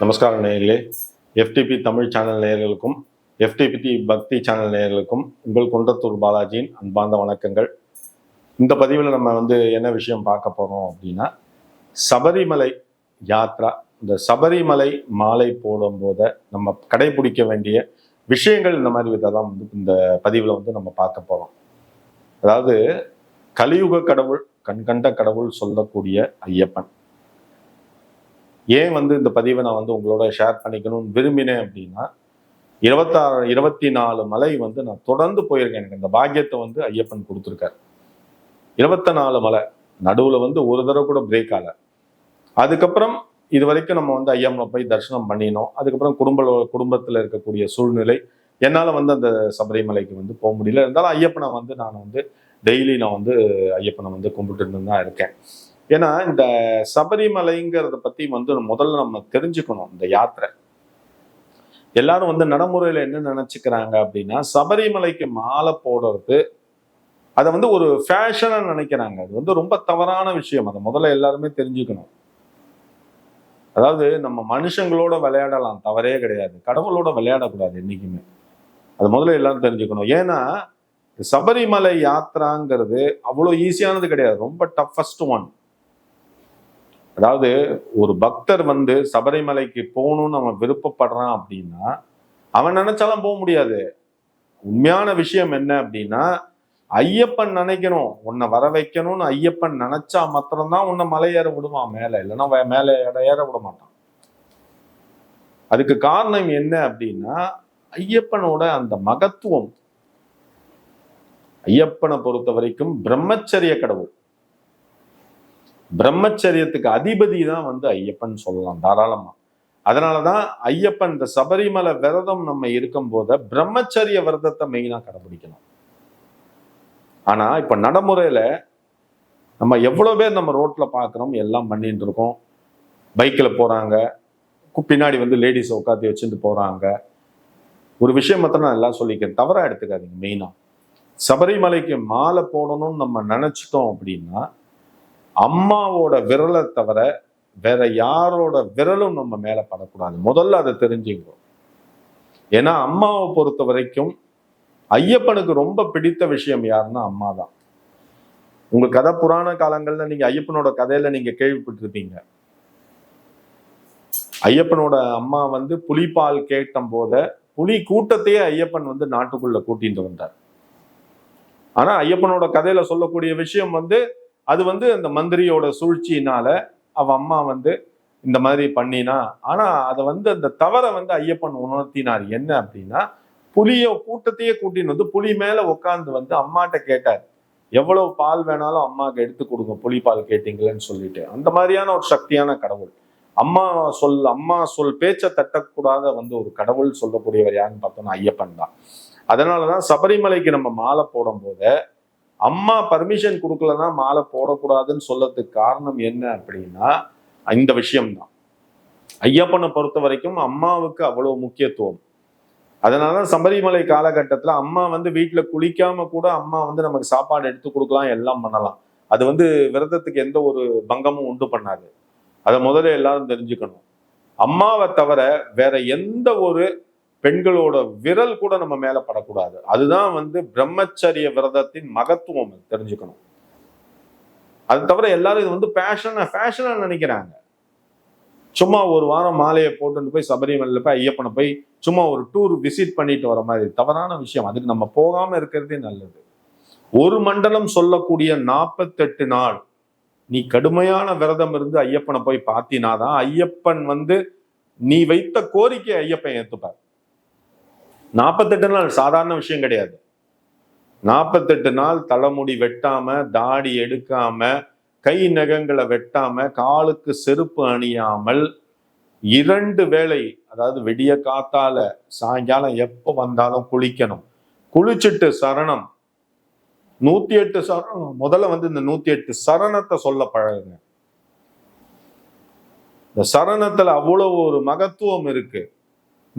நமஸ்காரம் நேயர்களே FTP Tamil channel நேயர்களுக்கும் எஃப்டிபி பக்தி சேனல் நேயர்களுக்கும் உங்கள் குன்றத்தூர் பாலாஜியின் அன்பார்ந்த வணக்கங்கள். இந்த பதிவில் நம்ம வந்து என்ன விஷயம் பார்க்க போகிறோம் அப்படின்னா சபரிமலை யாத்ரா இந்த சபரிமலை மாலை போடும் போத நம்ம கடைபிடிக்க வேண்டிய விஷயங்கள் இந்த மாதிரி இதெல்லாம் வந்து இந்த பதிவில் வந்து நம்ம பார்க்க போகிறோம் அதாவது கலியுக கடவுள் கண்கண்ட கடவுள் சொல்லக்கூடிய ஐயப்பன். ஏன் வந்து இந்த பதிவை நான் வந்து உங்களோட ஷேர் பண்ணிக்கணும்னு விரும்பினேன் அப்படின்னா இருபத்தாறு இருபத்தி நாலு மலை வந்து நான் தொடர்ந்து போயிருக்கேன். எனக்கு இந்த பாக்கியத்தை வந்து ஐயப்பன் கொடுத்துருக்காரு. இருபத்தி நாலு மலை நடுவில் வந்து ஒரு தடவை கூட பிரேக் ஆகலை. அதுக்கப்புறம் இது வரைக்கும் நம்ம வந்து ஐயம்மனை போய் தரிசனம் பண்ணினோம். அதுக்கப்புறம் குடும்ப குடும்பத்தில் இருக்கக்கூடிய சூழ்நிலை என்னால் வந்து அந்த சபரிமலைக்கு வந்து போக முடியல. இருந்தாலும் ஐயப்பனை வந்து நான் வந்து டெய்லி நான் வந்து ஐயப்பனை வந்து கும்பிட்டுட்டு தான் இருக்கேன். ஏன்னா இந்த சபரிமலைங்கிறத பத்தி வந்து முதல்ல நம்ம தெரிஞ்சுக்கணும் இந்த யாத்திரை. எல்லாரும் வந்து நடைமுறையில என்ன நினைச்சுக்கிறாங்க அப்படின்னா சபரிமலைக்கு மாலை போடுறது அதை வந்து ஒரு ஃபேஷனாக நினைக்கிறாங்க. அது வந்து ரொம்ப தவறான விஷயம். அதை முதல்ல எல்லாருமே தெரிஞ்சுக்கணும். அதாவது நம்ம மனுஷங்களோட விளையாடலாம். தவறே கிடையாது. கடவுளோட விளையாடக்கூடாது என்றைக்குமே அது முதல்ல எல்லாரும் தெரிஞ்சுக்கணும். ஏன்னா சபரிமலை யாத்திராங்கிறது அவ்வளோ ஈஸியானது கிடையாது. ரொம்ப டஃபஸ்ட் ஒன் அதாவது ஒரு பக்தர் வந்து சபரிமலைக்கு போகணும்னு அவன் விருப்பப்படுறான் அப்படின்னா அவன் நினைச்சாலும் போக முடியாது. உண்மையான விஷயம் என்ன அப்படின்னா ஐயப்பன் நினைக்கணும். உன்னை வர வைக்கணும்னு ஐயப்பன் நினைச்சா மாத்திரம்தான் உன்னை மலை ஏற விடுவான் மேலே. இல்லைன்னா மேலே ஏற ஏற விட மாட்டான். அதுக்கு காரணம் என்ன அப்படின்னா ஐயப்பனோட அந்த மகத்துவம். ஐயப்பனை பொறுத்த வரைக்கும் பிரம்மச்சரிய கடவுள். பிரம்மச்சரியத்துக்கு அதிபதி தான் வந்து ஐயப்பன் சொல்லலாம் தாராளமா. அதனாலதான் ஐயப்பன் இந்த சபரிமலை விரதம் நம்ம இருக்கும் போத பிரம்மச்சரிய விரதத்தை மெயினாக கடைபிடிக்கணும். ஆனா இப்ப நடைமுறையில நம்ம எவ்வளோ பேர் நம்ம ரோட்ல பார்க்குறோம் எல்லாம் பண்ணிட்டு இருக்கோம். பைக்கில் போகிறாங்க பின்னாடி வந்து லேடிஸ் உட்காந்து வச்சுட்டு போகிறாங்க ஒரு விஷயம் மாத்திரம் நான் எல்லாம் சொல்லிக்கிறேன் தவறாக எடுத்துக்காதீங்க மெயினாக சபரிமலைக்கு மாலை போடணும்னு நம்ம நினச்சிட்டோம் அப்படின்னா அம்மாவோட விரலை தவிர வேற யாரோட விரலும் நம்ம மேல படக்கூடாது. முதல்ல அதை தெரிஞ்சுக்கணும். ஏன்னா அம்மாவை பொறுத்த வரைக்கும் ஐயப்பனுக்கு ரொம்ப பிடித்த விஷயம் யாருன்னா அம்மா தான் உங்க கதை புராண காலங்கள்ல நீங்க ஐயப்பனோட கதையில நீங்க கேள்விப்பட்டிருப்பீங்க. ஐயப்பனோட அம்மா வந்து புலிப்பால் கேட்டும் போத புலி கூட்டத்தையே ஐயப்பன் வந்து நாட்டுக்குள்ள கூட்டிட்டு வந்தார். ஆனா ஐயப்பனோட கதையில சொல்லக்கூடிய விஷயம் வந்து அது வந்து அந்த மந்திரியோட சூழ்ச்சியினால அவ அம்மா வந்து இந்த மாதிரி பண்ணினா. ஆனா அதை வந்து அந்த தவறை வந்து ஐயப்பன் உணர்த்தினார். என்ன அப்படின்னா புலிய கூட்டத்தையே கூட்டின்னு வந்து புலி மேல உட்காந்து வந்து அம்மாட்ட கேட்டார். எவ்வளவு பால் வேணாலும் அம்மாவுக்கு எடுத்து கொடுங்க. புலி பால் கேட்டீங்களேன்னு சொல்லிட்டு. அந்த மாதிரியான ஒரு சக்தியான கடவுள். அம்மா சொல் அம்மா சொல் பேச்சை தட்டக்கூடாத வந்து ஒரு கடவுள் சொல்லக்கூடியவர் யாருன்னு பார்த்தோம்னா ஐயப்பன் தான். அதனாலதான் சபரிமலைக்கு நம்ம மாலை போடும்போது அம்மா பர்மிஷன் கொடுக்கலன்னா மாலை போடக்கூடாதுன்னு சொல்லத்துக்கு காரணம் என்ன அப்படின்னா இந்த விஷயம்தான். ஐயப்பனை பொறுத்த வரைக்கும் அம்மாவுக்கு அவ்வளவு முக்கியத்துவம். அதனால சபரிமலை காலகட்டத்தில் அம்மா வந்து வீட்டில் குளிக்காம கூட அம்மா வந்து நமக்கு சாப்பாடு எடுத்து கொடுக்கலாம் எல்லாம் பண்ணலாம். அது வந்து விரதத்துக்கு எந்த ஒரு பங்கமும் உண்டு பண்ணாது. அதை முதல்ல எல்லாரும் தெரிஞ்சுக்கணும். அம்மாவை தவிர வேற எந்த ஒரு பெண்களோட விரல் கூட நம்ம மேல படக்கூடாது. அதுதான் வந்து பிரம்மச்சரிய விரதத்தின் மகத்துவம் தெரிஞ்சுக்கணும். அது தவிர எல்லாரும் இது வந்து பேஷனா ஃபேஷனா நினைக்கிறாங்க. சும்மா ஒரு வாரம் மாலையை போட்டுட்டு போய் சபரிமலையில் போய் ஐயப்பனை போய் சும்மா ஒரு டூர் விசிட் பண்ணிட்டு வர மாதிரி தவறான விஷயம். அதுக்கு நம்ம போகாம இருக்கிறதே நல்லது. ஒரு மண்டலம் சொல்லக்கூடிய நாற்பத்தெட்டு நாள் நீ கடுமையான விரதம் இருந்து ஐயப்பனை போய் பார்த்தினாதான் ஐயப்பன் வந்து நீ வைத்த கோரிக்கை ஐயப்பன் ஏத்துப்பார். நாற்பத்தெட்டு நாள் சாதாரண விஷயம் கிடையாது. நாற்பத்தெட்டு நாள் தலைமுடி வெட்டாம தாடி எடுக்காம கை நகங்களை வெட்டாம காலுக்கு செருப்பு அணியாமல் இரண்டு வேளை அதாவது விடிய காத்தால சாயங்காலம் எப்போ வந்தாலும் குளிக்கணும். குளிச்சுட்டு சரணம். நூத்தி எட்டு சரணம். முதல்ல வந்து இந்த நூத்தி எட்டு சரணத்தை சொல்ல பழகுங்க. இந்த சரணத்துல அவ்வளவு ஒரு மகத்துவம் இருக்கு.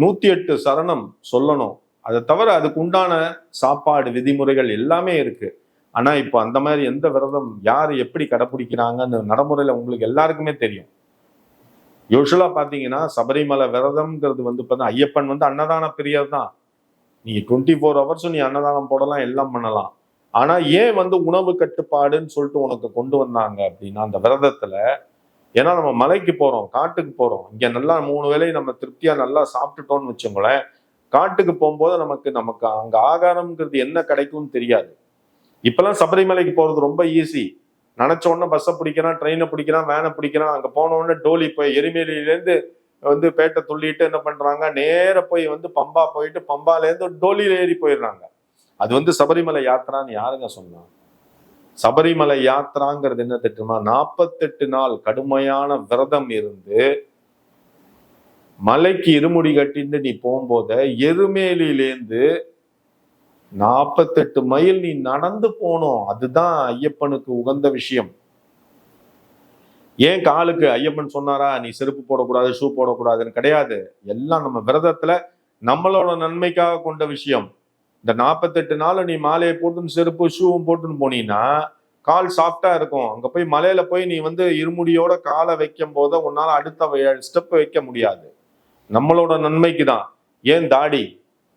நூத்தி எட்டு சரணம் சொல்லணும். அதை தவிர அதுக்கு உண்டான சாப்பாடு விதிமுறைகள் எல்லாமே இருக்கு. ஆனா இப்போ அந்த மாதிரி எந்த விரதம் யார் எப்படி கடைபிடிக்கிறாங்கன்னு நடைமுறையில உங்களுக்கு எல்லாருக்குமே தெரியும். யூஸ்வலா பாத்தீங்கன்னா சபரிமலை விரதம்ங்கிறது வந்து பார்த்தா ஐயப்பன் வந்து அன்னதான பிரியர் தான். நீ டுவெண்ட்டி ஃபோர் ஹவர்ஸும் நீ அன்னதானம் போடலாம் எல்லாம் பண்ணலாம். ஆனா ஏன் வந்து உணவு கட்டுப்பாடுன்னு சொல்லிட்டு உனக்கு கொண்டு வந்தாங்க அப்படின்னா அந்த விரதத்துல ஏன்னா நம்ம மலைக்கு போகிறோம் காட்டுக்கு போகிறோம் இங்கே நல்லா மூணு வேளையும் நம்ம திருப்தியாக நல்லா சாப்பிட்டுட்டோம்னு வச்சுக்கோங்களேன். காட்டுக்கு போகும்போது நமக்கு நமக்கு அங்கே ஆகாரம்ங்கிறது என்ன கிடைக்கும்னு தெரியாது. இப்போல்லாம் சபரிமலைக்கு போகிறது ரொம்ப ஈஸி நினச்ச உடனே பஸ்ஸை பிடிக்கிறான் ட்ரெயினை பிடிக்கிறான் வேனை பிடிக்கிறான் அங்கே போன உடனே டோலி போய் எரிமேலியிலேருந்து வந்து பேட்டை துள்ளிட்டு என்ன பண்ணுறாங்க நேராக போய் வந்து பம்பா போயிட்டு பம்பாலேருந்து டோலியில் டோலியில ஏறி போயிடுறாங்க. அது வந்து சபரிமலை யாத்திரான்னு யாருங்க சொன்னாங்க சபரிமலை யாத்திராங்கிறது என்ன திட்டமா நாற்பத்தெட்டு நாள் கடுமையான விரதம் இருந்து மலைக்கு இருமுடி கட்டிட்டு நீ போகும்போத எருமேலியிலேந்து நாற்பத்தெட்டு மைல் நீ நடந்து போனோம் அதுதான் ஐயப்பனுக்கு உகந்த விஷயம். ஏன் காலுக்கு ஐயப்பன் சொன்னாரா? நீ செருப்பு போடக்கூடாது ஷூ போடக்கூடாதுன்னு கிடையாது. எல்லாம் நம்ம விரதத்துல நம்மளோட நன்மைக்காக கொண்ட விஷயம். இந்த நாற்பத்தெட்டு நாள் நீ மாலையை போட்டுன்னு செருப்பு ஷூவும் போட்டுன்னு போனீங்கன்னா கால் சாஃப்டா இருக்கும். அங்க போய் மலையில போய் நீ வந்து இருமுடியோட காலை வைக்கும் போது உன்னால அடுத்த ஸ்டெப் வைக்க முடியாது. நம்மளோட நன்மைக்கு தான். ஏன் தாடி?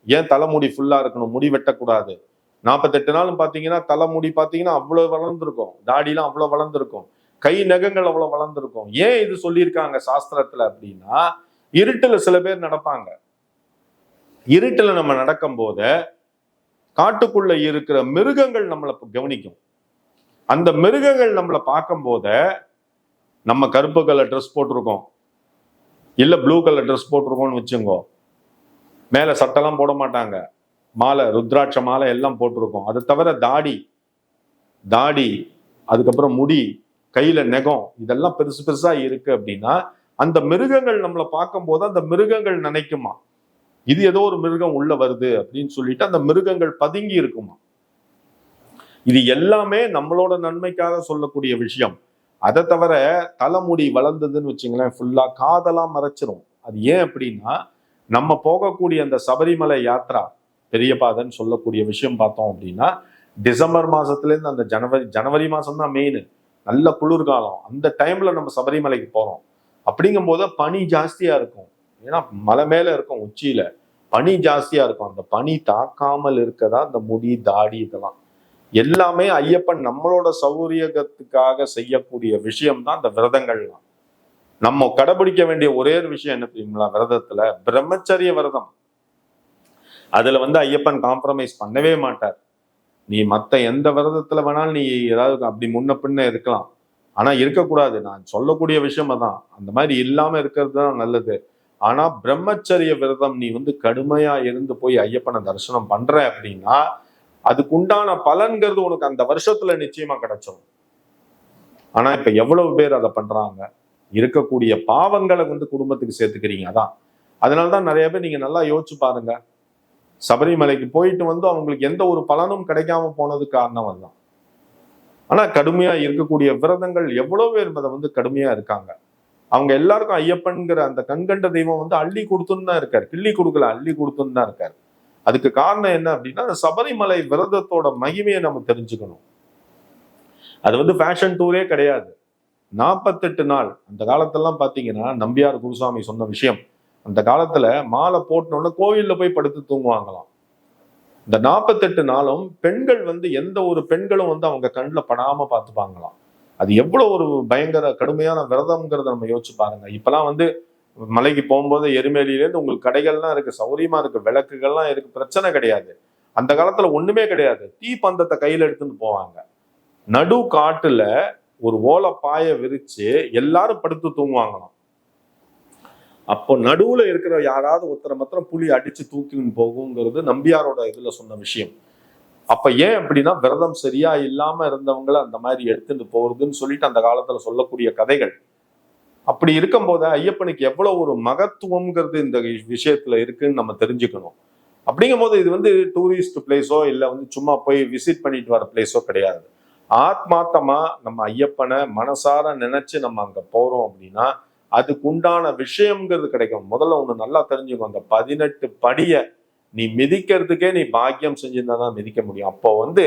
ஏன் தலைமுடி ஃபுல்லா இருக்கணும்? முடி வெட்டக்கூடாது. நாற்பத்தெட்டு நாளும் பாத்தீங்கன்னா தலைமுடி பாத்தீங்கன்னா அவ்வளவு வளர்ந்துருக்கும். தாடிலாம் அவ்வளவு வளர்ந்துருக்கும். கை நகங்கள் அவ்வளவு வளர்ந்துருக்கும். ஏன் இது சொல்லியிருக்காங்க சாஸ்திரத்துல அப்படின்னா இருட்டுல சில பேர் நடப்பாங்க. இருட்டுல நம்ம நடக்கும் போது காட்டுக்குள்ள இருக்கிற மிருகங்கள் நம்மளை கவனிக்கும். அந்த மிருகங்கள் நம்மளை பார்க்கும் போத நம்ம கருப்பு கலர் ட்ரெஸ் போட்டிருக்கோம். இல்ல ப்ளூ கலர் ட்ரெஸ் போட்டிருக்கோம்னு வச்சுங்கோ. மேல சட்டெல்லாம் போட மாட்டாங்க. மாலை ருத்ராட்ச மாலை எல்லாம் போட்டிருக்கோம். அது தவிர தாடி தாடி அதுக்கப்புறம் முடி கையில நெகம் இதெல்லாம் பெருசு பெருசா இருக்கு அப்படின்னா அந்த மிருகங்கள் நம்மளை பார்க்கும்போது அந்த மிருகங்கள் நினைக்குமா? இது ஏதோ ஒரு மிருகம் உள்ள வருது அப்படின்னு சொல்லிட்டு அந்த மிருகங்கள் பதுங்கி இருக்குமா? இது எல்லாமே நம்மளோட நன்மைக்காக சொல்லக்கூடிய விஷயம். அதை தவிர தலைமுடி வளர்ந்ததுன்னு வச்சுங்களேன் ஃபுல்லா காதெல்லாம் மறைச்சிரும். அது ஏன் அப்படின்னா நம்ம போகக்கூடிய அந்த சபரிமலை யாத்ரா பெரியபாதன்னு சொல்லக்கூடிய விஷயம் பார்த்தோம் அப்படின்னா டிசம்பர் மாசத்துலேருந்து அந்த ஜனவரி ஜனவரி மாசம் தான் மெயின் நல்ல குளிர்காலம். அந்த டைம்ல நம்ம சபரிமலைக்கு போறோம். அப்படிங்கும் போது பனி ஜாஸ்தியா இருக்கும். ஏன்னா மலை மேல இருக்கும் உச்சியில பனி ஜாஸ்தியா இருக்கும். அந்த பனி தாக்காமல் இருக்கதா அந்த முடி தாடி இதெல்லாம். எல்லாமே ஐயப்பன் நம்மளோட சௌரியகத்துக்காக செய்யக்கூடிய விஷயம்தான் இந்த விரதங்கள்லாம். நம்ம கடைபிடிக்க வேண்டிய ஒரே ஒரு விஷயம் என்ன தெரியுங்களா? விரதத்துல பிரம்மச்சரிய விரதம். அதுல வந்து ஐயப்பன் காம்ப்ரமைஸ் பண்ணவே மாட்டார். நீ மற்ற எந்த விரதத்துல வேணாலும் நீ ஏதாவது அப்படி முன்ன பின்ன இருக்கலாம். ஆனா இருக்கக்கூடாது. நான் சொல்லக்கூடிய விஷயம் அதான். அந்த மாதிரி இல்லாம இருக்கிறது தான் நல்லது. ஆனா பிரம்மச்சரிய விரதம் நீ வந்து கடுமையா இருந்து போய் ஐயப்பனை தரிசனம் பண்ற அப்படின்னா அதுக்குண்டான பலன்கிறது உனக்கு அந்த வருஷத்துல நிச்சயமா கிடைச்சிடும் ஆனா இப்ப எவ்வளவு பேர் அதை பண்றாங்க? இருக்கக்கூடிய பாவங்களை வந்து குடும்பத்துக்கு சேர்த்துக்கிறீங்க அதான். அதனாலதான் நிறைய பேர் நீங்க நல்லா யோசிச்சு பாருங்க. சபரிமலைக்கு போயிட்டு வந்து அவங்களுக்கு எந்த ஒரு பலனும் கிடைக்காம போனது காரணம் அதுதான். ஆனா கடுமையா இருக்கக்கூடிய விரதங்கள் எவ்வளவு பேர் அதை வந்து கடுமையா இருக்காங்க? அவங்க எல்லாருக்கும் ஐயப்பன்கிற அந்த கண்கண்ட தெய்வம் வந்து அள்ளி கொடுத்துன்னு தான் இருக்காரு. கிள்ளி கொடுக்கல அள்ளி கொடுத்துன்னு தான் இருக்காரு. அதுக்கு காரணம் என்ன அப்படின்னா அந்த சபரிமலை விரதத்தோட மகிமையை நம்ம தெரிஞ்சுக்கணும். அது வந்து ஃபேஷன் டூரே கிடையாது. நாற்பத்தெட்டு நாள் அந்த காலத்தெல்லாம் பார்த்தீங்கன்னா நம்பியார் குருசாமி சொன்ன விஷயம். அந்த காலத்துல மாலை போட்டோன்னு கோவிலில் போய் படுத்து தூங்குவாங்களாம். இந்த நாற்பத்தெட்டு நாளும் பெண்கள் வந்து எந்த ஒரு பெண்களும் வந்து அவங்க கண்ணில் படாம பார்த்துப்பாங்களாம் அது எவ்வளவு ஒரு பயங்கர கடுமையான விரதம்ங்கிறத நம்ம யோசிச்சு பாருங்க. இப்பெல்லாம் வந்து மலைக்கு போகும்போது எருமேலியிலேருந்து உங்களுக்கு கடைகள்லாம் இருக்கு சௌரியமா இருக்கு விளக்குகள்லாம் இருக்கு பிரச்சனை கிடையாது. அந்த காலத்துல ஒண்ணுமே கிடையாது. தீ பந்தத்தை கையில எடுத்துட்டு போவாங்க. நடு காட்டுல ஒரு ஓலை பாய விரிச்சு எல்லாரும் படுத்து தூங்குவாங்களாம். அப்போ நடுவுல இருக்கிற யாராவது ஒருத்தரை மாத்திரம் புலி அடிச்சு தூக்கின்னு போகுங்கிறது நம்பியாரோட இதுல சொன்ன விஷயம். அப்ப ஏன் அப்படின்னா விரதம் சரியா இல்லாம இருந்தவங்களை அந்த மாதிரி எடுத்துட்டு போறதுன்னு சொல்லிட்டு அந்த காலத்துல சொல்லக்கூடிய கதைகள். அப்படி இருக்கும்போது ஐயப்பனுக்கு எவ்வளவு ஒரு மகத்துவம்ங்கிறது இந்த விஷயத்துல இருக்குன்னு நம்ம தெரிஞ்சுக்கணும். அப்படிங்கும்போது இது வந்து டூரிஸ்ட் பிளேஸோ இல்லை வந்து சும்மா போய் விசிட் பண்ணிட்டு வர பிளேஸோ கிடையாது. ஆத்மாத்தமா நம்ம ஐயப்பனை மனசார நினைச்சு நம்ம அங்க போறோம் அப்படின்னா அதுக்கு உண்டான விஷயம்ங்கிறது கிடைக்கும். முதல்ல ஒன்று நல்லா தெரிஞ்சுக்கும் அந்த பதினெட்டு படியை நீ மிதிக்கிறதுக்கே நீ பாக்கியம் செஞ்சிருந்தா தான் மிதிக்க முடியும். அப்போ வந்து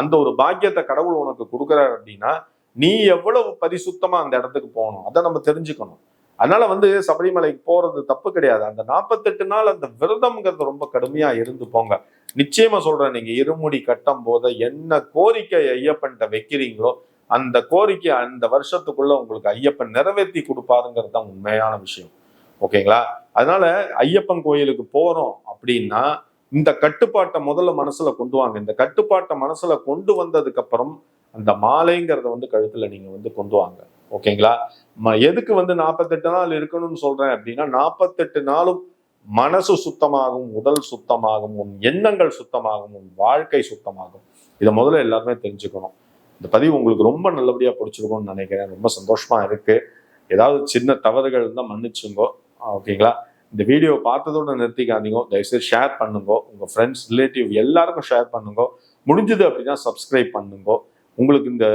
அந்த ஒரு பாக்கியத்தை கடவுள் உனக்கு கொடுக்குறாரு அப்படின்னா நீ எவ்வளவு பரிசுத்தமா அந்த இடத்துக்கு போகணும்? அதை நம்ம தெரிஞ்சுக்கணும். அதனால வந்து சபரிமலைக்கு போறது தப்பு கிடையாது. அந்த நாற்பத்தெட்டு நாள் அந்த விரதம்ங்கிறது ரொம்ப கடுமையா இருந்து போங்க. நிச்சயமா சொல்றேன் நீங்க இருமுடி கட்டும் போது என்ன கோரிக்கை ஐயப்பன்ட்ட வைக்கிறீங்களோ அந்த கோரிக்கை அந்த வருஷத்துக்குள்ள உங்களுக்கு ஐயப்பன் நிறைவேற்றி கொடுப்பாருங்கிறது தான் உண்மையான விஷயம். ஓகேங்களா? அதனால ஐயப்பன் கோயிலுக்கு போறோம் அப்படின்னா இந்த கட்டுப்பாட்டை முதல்ல மனசுல கொண்டு வாங்க. இந்த கட்டுப்பாட்டை மனசுல கொண்டு வந்ததுக்கு அப்புறம் அந்த மாலைங்கிறத வந்து கழுத்துல நீங்க வந்து கொண்டு வாங்க. ஓகேங்களா? ம- எதுக்கு வந்து நாற்பத்தெட்டு நாள் இருக்கணும்னு சொல்றேன் அப்படின்னா நாற்பத்தெட்டு நாளும் மனசு சுத்தமாகும் உடல் சுத்தமாகும் உன் எண்ணங்கள் சுத்தமாகும் உன் வாழ்க்கை சுத்தமாகும். இதை முதல்ல எல்லாருமே தெரிஞ்சுக்கணும். இந்த பதிவு உங்களுக்கு ரொம்ப நல்லபடியா பிடிச்சிருக்கும்னு நினைக்கிறேன். ரொம்ப சந்தோஷமா இருக்கு. ஏதாவது சின்ன தவறுகள் இருந்தால் மன்னிச்சுங்கோ. ஓகேங்களா? இந்த வீடியோ பார்த்ததோடு நிறுத்திக்காதீங்க தயவுசெய்து ஷேர் பண்ணுங்க உங்கள் ஃப்ரெண்ட்ஸ் ரிலேட்டிவ் எல்லாருக்கும் ஷேர் பண்ணுங்க. முடிஞ்சது அப்படின்னா சப்ஸ்கிரைப் பண்ணுங்க. உங்களுக்கு இந்த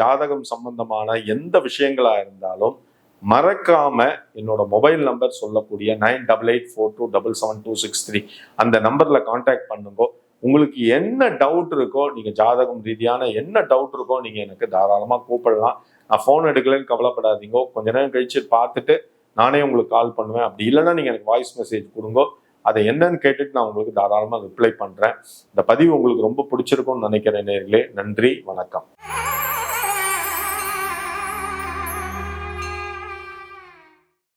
ஜாதகம் சம்பந்தமான எந்த விஷயங்களாக இருந்தாலும் மறக்காம என்னோட மொபைல் நம்பர் சொல்லக்கூடிய nine double eight four two double seven two six three அந்த நம்பர்ல காண்டாக்ட் பண்ணுங்க. உங்களுக்கு என்ன டவுட் இருக்கோ நீங்க ஜாதகம் ரீதியான என்ன டவுட் இருக்கோ நீங்க எனக்கு தாராளமா கூப்பிடலாம். நான் ஃபோன் எடுக்கலைன்னு கவலைப்படாதீங்க. கொஞ்ச நேரம் கழிச்சு பார்த்துட்டு நானே உங்களுக்கு கால் பண்ணுவேன். அப்படி இல்லைன்னா நீங்கள் எனக்கு வாய்ஸ் மெசேஜ் கொடுங்க. அதை என்னன்னு கேட்டுட்டு நான் உங்களுக்கு தாராளமாக ரிப்ளை பண்ணுறேன் இந்த பதிவு உங்களுக்கு ரொம்ப பிடிச்சிருக்கும்னு நினைக்கிறேன் நேர்களே. நன்றி வணக்கம்.